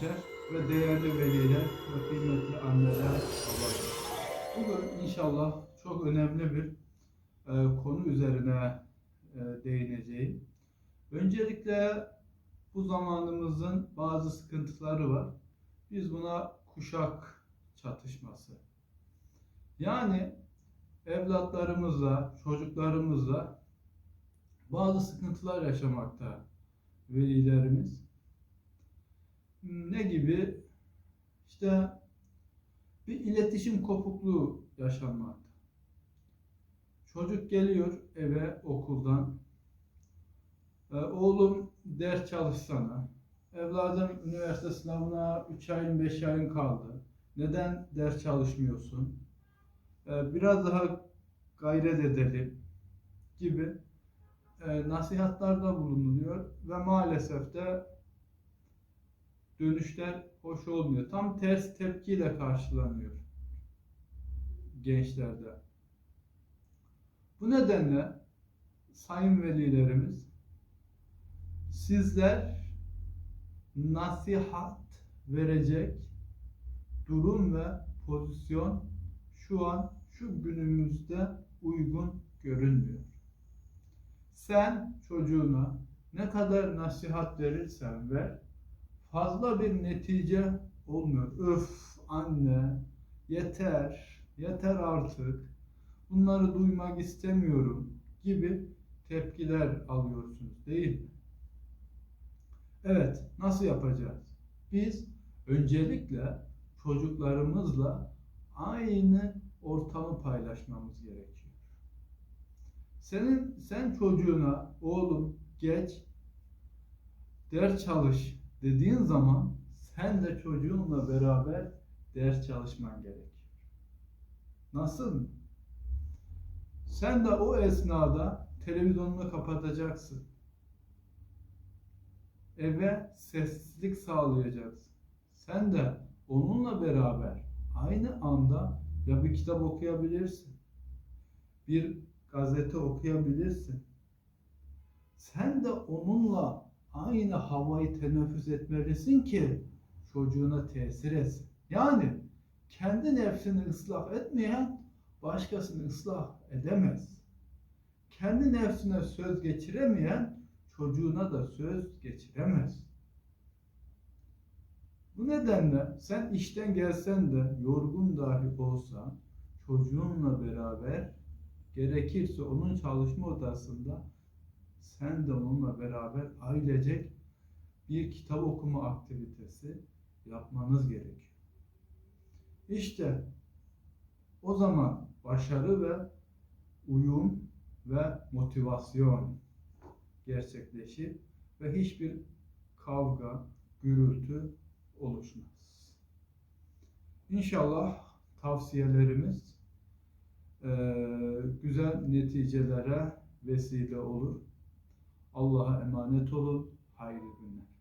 gençler ve değerli veliler ve kıymetli anneler, babalar. Bugün inşallah çok önemli bir e, konu üzerine e, değineceğim. Öncelikle bu zamanımızın bazı sıkıntıları var. Biz buna kuşak çatışması. Yani evlatlarımızla, çocuklarımızla bazı sıkıntılar yaşamakta velilerimiz. Ne gibi? İşte bir iletişim kopukluğu yaşanmakta. Çocuk geliyor eve okuldan. E, oğlum ders çalışsana. Evladım üniversite sınavına 3 ayın 5 ayın kaldı. Neden ders çalışmıyorsun? E, biraz daha gayret edelim gibi e, nasihatlarda bulunuyor ve maalesef de dönüşler hoş olmuyor. Tam ters tepkiyle karşılanıyor gençlerde. Bu nedenle sayın velilerimiz sizler nasihat verecek durum ve pozisyon şu an şu günümüzde uygun görünmüyor. Sen çocuğuna ne kadar nasihat verirsen ver, fazla bir netice olmuyor. Öf anne, yeter, yeter artık, bunları duymak istemiyorum gibi tepkiler alıyorsunuz değil mi? Evet, nasıl yapacağız? Biz öncelikle çocuklarımızla aynı ortamı paylaşmamız gerekiyor. Senin sen çocuğuna oğlum geç ders çalış dediğin zaman sen de çocuğunla beraber ders çalışman gerekiyor. Nasıl? Sen de o esnada televizyonunu kapatacaksın. Eve sessizlik sağlayacaksın. Sen de onunla beraber aynı anda ya bir kitap okuyabilirsin. Bir gazete okuyabilirsin. Sen de onunla aynı havayı teneffüs etmelisin ki çocuğuna tesir etsin. Yani kendi nefsini ıslah etmeyen başkasını ıslah edemez. Kendi nefsine söz geçiremeyen çocuğuna da söz geçiremez. Bu nedenle sen işten gelsen de yorgun dahi olsan çocuğunla beraber gerekirse onun çalışma odasında sen de onunla beraber ailecek bir kitap okuma aktivitesi yapmanız gerekiyor. İşte o zaman başarı ve uyum ve motivasyon gerçekleşir ve hiçbir kavga, gürültü oluşmaz. İnşallah tavsiyelerimiz güzel neticelere vesile olur. Allah'a emanet olun. Hayırlı günler.